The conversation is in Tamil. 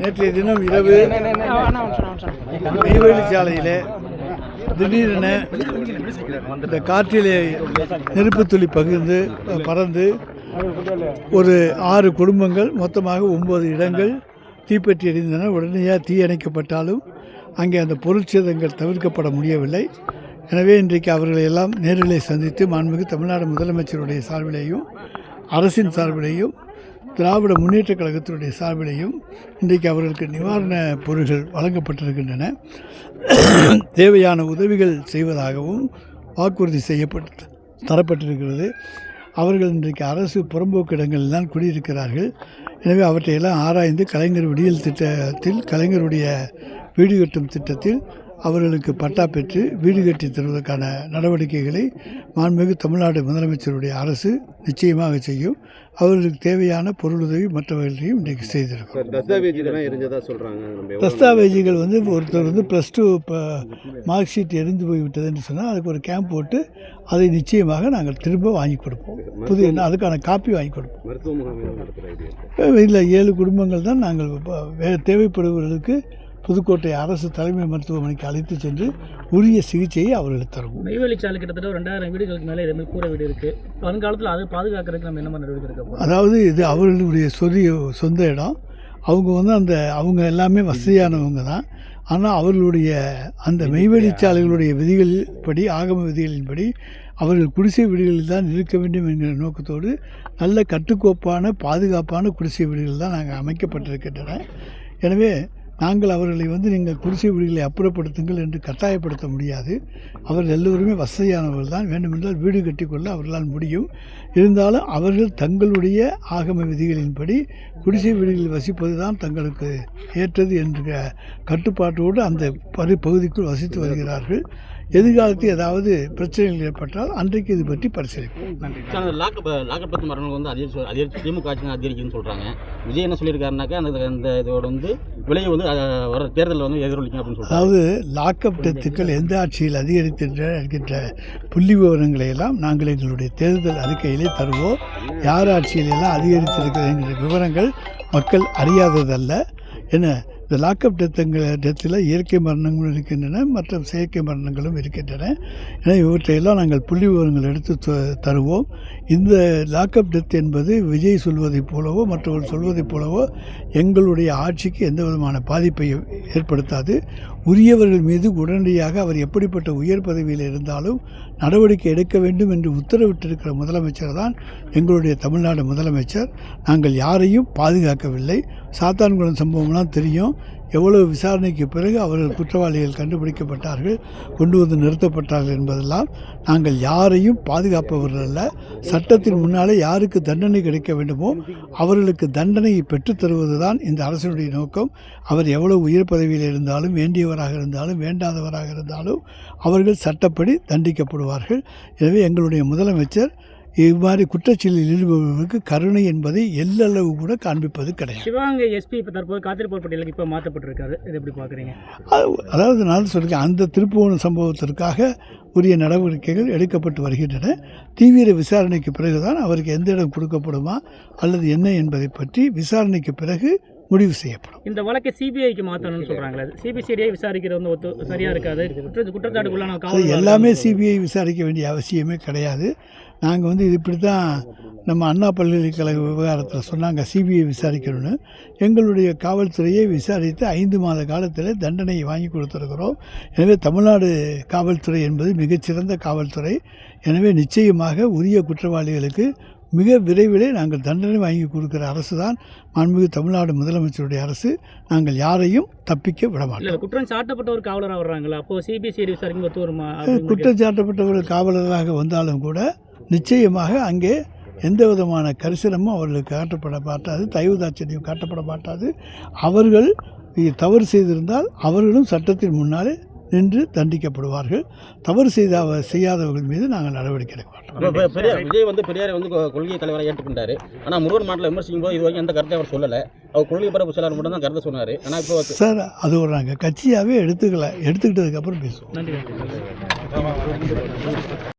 நேற்றைய தினம் இரவு நெய்வேலி சாலையிலே திடீரென இந்த காற்றிலே நெருப்புத் துளி பகிர்ந்து பறந்து ஒரு ஆறு குடும்பங்கள் மொத்தமாக ஒன்பது இடங்கள் தீப்பற்றி எரிந்தன உடனடியாக தீ அணைக்கப்பட்டாலும் அங்கே அந்த பொருட்சேதங்கள் தவிர்க்கப்பட முடியவில்லை. எனவே இன்றைக்கு அவர்களை எல்லாம் நேரிலே சந்தித்து மாண்புமிகு தமிழ்நாடு முதலமைச்சருடைய சார்பிலேயும் அரசின் சார்பிலேயும் திராவிட முன்னேற்றக் கழகத்தினுடைய சார்பிலேயும் இன்றைக்கு அவர்களுக்கு நிவாரண பொருட்கள் வழங்கப்பட்டிருக்கின்றன. தேவையான உதவிகள் செய்வதாகவும் வாக்குறுதி செய்யப்பட்டு தரப்பட்டிருக்கிறது. அவர்கள் இன்றைக்கு அரசு புறம்போக்கு இடங்களில் தான் குடியிருக்கிறார்கள். எனவே அவற்றையெல்லாம் ஆராய்ந்து கலைஞர் விடியல் திட்டத்தில் கலைஞருடைய வீடு கட்டும் திட்டத்தில் அவர்களுக்கு பட்டா பெற்று வீடு கட்டி தருவதற்கான நடவடிக்கைகளை மாண்புமிகு தமிழ்நாடு முதலமைச்சருடைய அரசு நிச்சயமாக செய்யும். அவர்களுக்கு தேவையான பொருளுதவி மற்றவர்களையும் இன்றைக்கு செய்திருக்கும் தஸ்தாவேஜுகள் வந்து ஒருத்தர் வந்து ப்ளஸ் டூ இப்போ மார்க் ஷீட் எரிந்து போய்விட்டதுன்னு சொன்னால் அதுக்கு ஒரு கேம்ப் போட்டு அதை நிச்சயமாக நாங்கள் திரும்ப வாங்கி கொடுப்போம். புது அதுக்கான காப்பி வாங்கி கொடுப்போம். இல்லை ஏழு குடும்பங்கள் தான் நாங்கள் தேவைப்படுபவர்களுக்கு புதுக்கோட்டை அரசு தலைமை மருத்துவமனைக்கு அழைத்து சென்று உரிய சிகிச்சையை அவர்களுக்கு தருவோம் நெய்வேலி சாலை கிட்டத்தட்ட ரெண்டாயிரம் வீடுகளுக்கு மேலே இதே மாதிரி கூரை வீடு இருக்கு. வருங்காலத்தில் அதை பாதுகாக்கிறதுக்கு நம்ம என்ன மாதிரி நடவடிக்கை எடுக்க அதாவது இது அவர்களுடைய சொரிய சொந்த இடம். அவங்க வந்து அந்த அவங்க எல்லாமே வசதியானவங்க தான். ஆனால் அவர்களுடைய அந்த மெய்வெளிச்சாலைகளுடைய விதிகள் படி ஆகம விதிகளின்படி அவர்கள் குடிசை வீடுகளில் தான் இருக்க வேண்டும் என்கிற நோக்கத்தோடு நல்ல கட்டுக்கோப்பான பாதுகாப்பான குடிசை வீடுகள் தான் நாங்கள் அமைக்கப்பட்டிருக்கின்றன. எனவே நாங்கள் அவர்களை வந்து நீங்கள் குடிசை வீடுகளை அப்புறப்படுத்துங்கள் என்று கட்டாயப்படுத்த முடியாது. அவர்கள் எல்லோருமே வசதியானவர்கள் தான். வேண்டுமென்றால் வீடு கட்டிக்கொள்ள அவர்களால் முடியும். இருந்தாலும் அவர்கள் தங்களுடைய ஆகம விதிகளின்படி குடிசை வீடுகளில் வசிப்பது தான் தங்களுக்கு ஏற்றது என்ற கட்டுப்பாட்டோடு அந்த பரு பகுதிக்குள் வசித்து வருகிறார்கள். எதிர்காலத்தில் ஏதாவது பிரச்சனைகள் ஏற்பட்டால் அன்றைக்கு இது பற்றி பரிசீலிப்போம். சார், அந்த பத்து மரணங்கள் வந்து அதிகரிச்சு அதிகரிச்சு திமுக ஆட்சி அதிகரிக்குன்னு சொல்கிறாங்க விஜய் என்ன சொல்லியிருக்காருனாக்கா அந்த அந்த இதோட வந்து விலையை வந்து வர தேர்தலில் வந்து எதிரொலிக்கும் அப்படின்னு அதாவது லாக்அப் டெத்துக்கள் எந்த ஆட்சியில் அதிகரிக்கின்ற இருக்கின்ற புள்ளி விவரங்களை எல்லாம் நாங்கள் எங்களுடைய தேர்தல் அறிக்கையிலே தருவோம். யார் ஆட்சியில் எல்லாம் அதிகரித்திருக்கிறது விவரங்கள் மக்கள் அறியாததல்ல. என்ன இந்த லாக்அப் டெத்துங்கிற டெத்தில் இயற்கை மரணங்களும் இருக்கின்றன மற்ற செயற்கை மரணங்களும் இருக்கின்றன. எனவே இவற்றையெல்லாம் நாங்கள் புள்ளி விவரங்கள் எடுத்து த- தருவோம். இந்த லாக்அப் டெத் என்பது விஜய் சொல்வதைப் போலவோ மற்றவர்கள் சொல்வதைப் போலவோ எங்களுடைய ஆட்சிக்கு எந்த விதமான பாதிப்பை ஏற்படுத்தாது. உரியவர்கள் மீது உடனடியாக அவர் எப்படிப்பட்ட உயர் பதவியில் இருந்தாலும் நடவடிக்கை எடுக்க வேண்டும் என்று உத்தரவிட்டிருக்கிற முதலமைச்சர் தான் எங்களுடைய தமிழ்நாடு முதலமைச்சர். நாங்கள் யாரையும் பாதுகாக்கவில்லை. சாத்தான்குளம் சம்பவம்லாம் தெரியும். எவ்வளவு விசாரணைக்கு பிறகு அவர்கள் குற்றவாளிகள் கண்டுபிடிக்கப்பட்டார்கள் கொண்டு வந்து நிறுத்தப்பட்டார்கள் என்பதெல்லாம் நாங்கள் யாரையும் பாதுகாப்பவர்கள் அல்ல. சட்டத்தின் முன்னாலே யாருக்கு தண்டனை கிடைக்க வேண்டுமோ அவர்களுக்கு தண்டனையை பெற்றுத் தான் இந்த அரசனுடைய நோக்கம். அவர் எவ்வளவு உயர் பதவியில் இருந்தாலும் வேண்டியவராக இருந்தாலும் வேண்டாதவராக இருந்தாலும் அவர்கள் சட்டப்படி தண்டிக்கப்படுவார்கள். எனவே எங்களுடைய முதலமைச்சர் இவ்வாறு குற்றச்செயலில் ஈடுபடுபவர்களுக்கு கருணை என்பதை எல்லளவு கூட காண்பிப்பது கிடையாது. சிவகங்கை எஸ்பி இப்போ தற்போது காத்திருப்போர் பட்டியலுக்கு இப்போ மாற்றப்பட்டிருக்காரு. இது எப்படி பார்க்குறீங்க? அது- அதாவது நான் சொல்கிறேன் அந்த திருப்புவன சம்பவத்திற்காக உரிய நடவடிக்கைகள் எடுக்கப்பட்டு வருகின்றன. தீவிர விசாரணைக்கு பிறகுதான் அவருக்கு எந்த இடம் கொடுக்கப்படுமா அல்லது என்ன என்பதை பற்றி விசாரணைக்கு பிறகு முடிவு செய்யப்படும். இந்த வழக்கை சிபிஐக்கு மாற்றணும்னு சொல்கிறாங்களே சிபிசிஐடியை விசாரிக்கிறது வந்து ஒத்து சரியாக இருக்காது. குற்ற குற்றச்சாட்டுக்குள்ளான எல்லாமே சிபிஐ விசாரிக்க வேண்டிய அவசியமே கிடையாது. நாங்கள் வந்து இது இப்படி தான் நம்ம அண்ணா பல்கலைக்கழக விவகாரத்தில் சொன்னாங்க சிபிஐ விசாரிக்கணும்னு. எங்களுடைய காவல்துறையை விசாரித்து ஐந்து மாத காலத்தில் தண்டனையை வாங்கி கொடுத்துருக்கிறோம். எனவே தமிழ்நாடு காவல்துறை என்பது மிகச்சிறந்த காவல்துறை. எனவே நிச்சயமாக உரிய குற்றவாளிகளுக்கு மிக விரைவிலே நாங்கள் தண்டனை வாங்கி கொடுக்கிற அரசு தான் மாண்புமிகு தமிழ்நாடு முதலமைச்சருடைய அரசு. நாங்கள் யாரையும் தப்பிக்க விட மாட்டோம் இல்லை குற்றம் சாட்டப்பட்ட ஒரு காவலராக வர்றாங்களா? அப்போ சிபிசிஐடி விசாரிக்கும் குற்றம் சாட்டப்பட்டவர்கள் காவலர்களாக வந்தாலும் கூட நிச்சயமாக அங்கே எந்த விதமான கரிசனமும் அவர்களுக்கு காட்டப்பட மாட்டாது தயவு தாட்சணியம் காட்டப்பட மாட்டாது. அவர்கள் தவறு செய்திருந்தால் அவர்களும் சட்டத்தின் முன்னாலே நின்று தண்டிக்கப்படுவார்கள். தவறு செய்த செய்யாதவர்கள் மீது நாங்கள் நடவடிக்கை எடுக்க மாட்டோம். பெரியார் விஜய் வந்து பெரியாரை வந்து கொள்கை தலைவராக ஏற்றுக்கொண்டாரு. ஆனால் முருகன் மாட்டில் விமர்சிக்கும் போது இது வரைக்கும் எந்த கருத்தை அவர் சொல்லலை. அவர் கொள்கை பரப்பு செயலாளர் மட்டும் தான் கருத்தை சொன்னார். ஆனால் இப்போ சார் அது ஒரு நாங்கள் கட்சியாகவே எடுத்துக்கல. எடுத்துக்கிட்டதுக்கப்புறம் பேசுவோம். நன்றி.